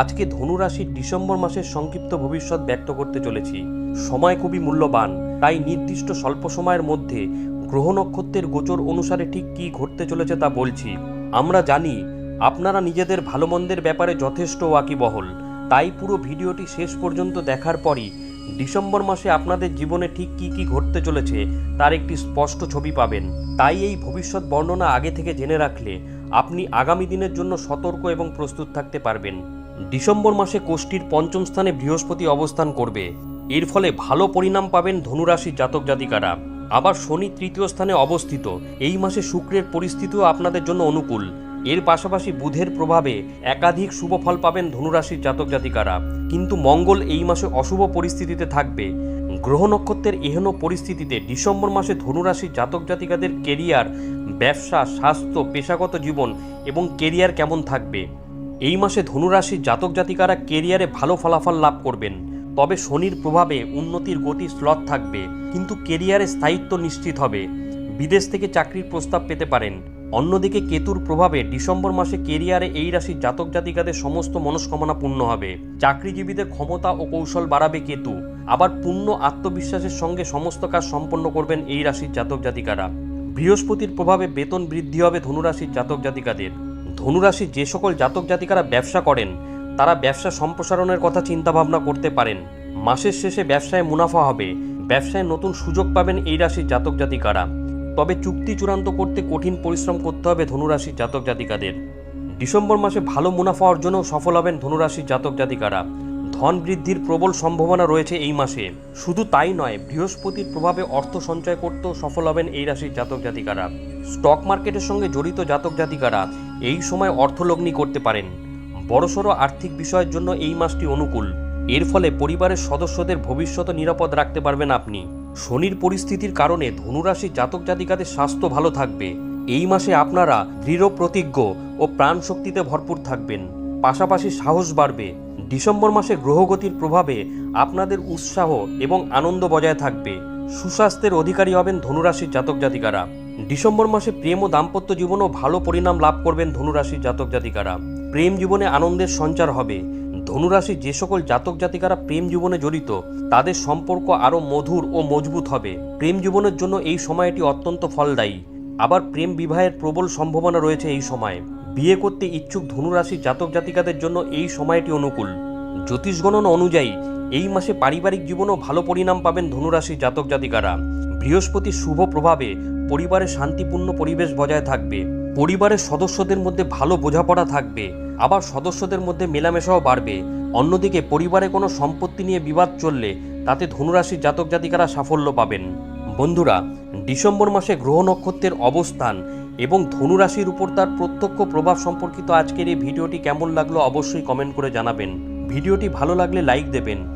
আজকে ধনু রাশির ডিসেম্বর মাসের সংক্ষিপ্ত ভবিষ্যৎ ব্যক্ত করতে চলেছি। সময় খুবই মূল্যবান, তাই নির্দিষ্ট স্বল্প সময়ের মধ্যে গ্রহ নক্ষত্রের গোচর অনুসারে ঠিক কী ঘটতে চলেছে তা বলছি। আমরা জানি, আপনারা নিজেদের ভালো মন্দের ব্যাপারে যথেষ্ট ওয়াকিবহল। তাই পুরো ভিডিওটি শেষ পর্যন্ত দেখার পরই ডিসেম্বর মাসে আপনাদের জীবনে ঠিক কী কী ঘটতে চলেছে তার একটি স্পষ্ট ছবি পাবেন। তাই এই ভবিষ্যৎ বর্ণনা আগে থেকে জেনে রাখলে আপনি আগামী দিনের জন্য সতর্ক এবং প্রস্তুত থাকতে পারবেন। ডিসেম্বর মাসে কোষ্ঠীর পঞ্চম স্থানে বৃহস্পতি অবস্থান করবে। এর ফলে ভালো পরিণাম পাবেন ধনুরাশির জাতক জাতিকারা। আবার শনি তৃতীয় স্থানে অবস্থিত। এই মাসে শুক্রের পরিস্থিতিও আপনাদের জন্য অনুকূল। এর পাশাপাশি বুধের প্রভাবে একাধিক শুভ ফল পাবেন ধনুরাশির জাতক জাতিকারা। কিন্তু মঙ্গল এই মাসে অশুভ পরিস্থিতিতে থাকবে। গ্রহ নক্ষত্রের এহেন পরিস্থিতিতে ডিসেম্বর মাসে ধনুরাশির জাতক জাতিকাদের কেরিয়ার, ব্যবসা, স্বাস্থ্য, পেশাগত জীবন এবং কেরিয়ার কেমন থাকবে? এই মাসে ধনুরাশির জাতক জাতিকারা কেরিয়ারে ভালো ফলাফল লাভ করবেন। তবে শনির প্রভাবে উন্নতির গতি স্লথ থাকবে, কিন্তু কেরিয়ারে স্থায়িত্ব নিশ্চিত হবে। বিদেশ থেকে চাকরির প্রস্তাব পেতে পারেন। অন্যদিকে কেতুর প্রভাবে ডিসেম্বর মাসে কেরিয়ারে এই রাশির জাতক জাতিকাদের সমস্ত মনস্কামনা পূর্ণ হবে। চাকরিজীবীদের ক্ষমতা ও কৌশল বাড়াবে কেতু। আবার পূর্ণ আত্মবিশ্বাসের সঙ্গে সমস্ত কাজ সম্পন্ন করবেন এই রাশির জাতক জাতিকারা। বৃহস্পতির প্রভাবে বেতন বৃদ্ধি হবে ধনুরাশির জাতক জাতিকাদের। ধনুরাশির যে সকল জাতক জাতিকারা ব্যবসা করেন, তারা ব্যবসা সম্প্রসারণের কথা চিন্তাভাবনা করতে পারেন। মাসের শেষে ব্যবসায় মুনাফা হবে। ব্যবসায় নতুন সুযোগ পাবেন এই রাশির জাতক জাতিকারা। তবে চুক্তি চূড়ান্ত করতে কঠিন পরিশ্রম করতে হবে ধনুরাশির জাতক জাতিকাদের। ডিসেম্বর মাসে ভালো মুনাফা অর্জনেও সফল হবেন ধনুরাশির জাতক জাতিকারা। ধন বৃদ্ধির প্রবল সম্ভাবনা রয়েছে এই মাসে। শুধু তাই নয়, বৃহস্পতির প্রভাবে অর্থ সঞ্চয় করতেও সফল হবেন এই রাশির জাতক জাতিকারা। স্টক মার্কেটের সঙ্গে জড়িত জাতক জাতিকারা এই সময় অর্থলগ্নি করতে পারেন। বড়সড় আর্থিক বিষয়ের জন্য এই মাসটি অনুকূল। এর ফলে পরিবারের সদস্যদের ভবিষ্যৎ নিরাপদ রাখতে পারবেন আপনি। শনির পরিস্থিতির কারণে ধনুরাশি জাতক জাতিকাদের স্বাস্থ্য ভালো থাকবে। এই মাসে আপনারা দৃঢ় প্রতিজ্ঞ ও প্রাণ শক্তিতে ভরপুর থাকবেন। পাশাপাশি সাহস বাড়বে। ডিসেম্বর মাসে গ্রহগতির প্রভাবে আপনাদের উৎসাহ এবং আনন্দ বজায় থাকবে। সুস্বাস্থ্যের অধিকারী হবেন ধনুরাশির জাতক জাতিকারা। ডিসেম্বর মাসে প্রেম ও দাম্পত্য জীবনেও ভালো পরিণাম লাভ করবেন ধনুরাশির জাতক জাতিকারা। প্রেম জীবনে আনন্দের সঞ্চার হবে। ধনুরাশির যে সকল জাতক জাতিকারা প্রেম জীবনে জড়িত, তাদের সম্পর্ক আরও মধুর ও মজবুত হবে। প্রেম জীবনের জন্য এই সময়টি অত্যন্ত ফলদায়ী। আবার প্রেম বিবাহের প্রবল সম্ভাবনা রয়েছে এই সময়। বিয়ে করতে ইচ্ছুক ধনুরাশির জাতক জাতিকাদের জন্য এই সময়টি অনুকূল। জ্যোতিষ গণনা অনুযায়ী এই মাসে পারিবারিক জীবনেও ভালো পরিণাম পাবেন ধনুরাশির জাতক জাতিকারা। বৃহস্পতির শুভ প্রভাবে পরিবারে শান্তিপূর্ণ পরিবেশ বজায় থাকবে। পরিবারের সদস্যদের মধ্যে ভালো বোঝাপড়া থাকবে। আবার সদস্যদের মধ্যে মেলামেশাও বাড়বে। অন্যদিকে পরিবারে কোনো সম্পত্তি নিয়ে বিবাদ চললে তাতে ধনুরাশির জাতক জাতিকারা সাফল্য পাবেন। বন্ধুরা, ডিসেম্বর মাসে গ্রহ নক্ষত্রের অবস্থান এবং ধনুরাশির উপর তার প্রত্যক্ষ প্রভাব সম্পর্কিত আজকের এই ভিডিওটি কেমন লাগল অবশ্যই কমেন্ট করে জানাবেন। ভিডিওটি ভালো লাগলে লাইক দেবেন।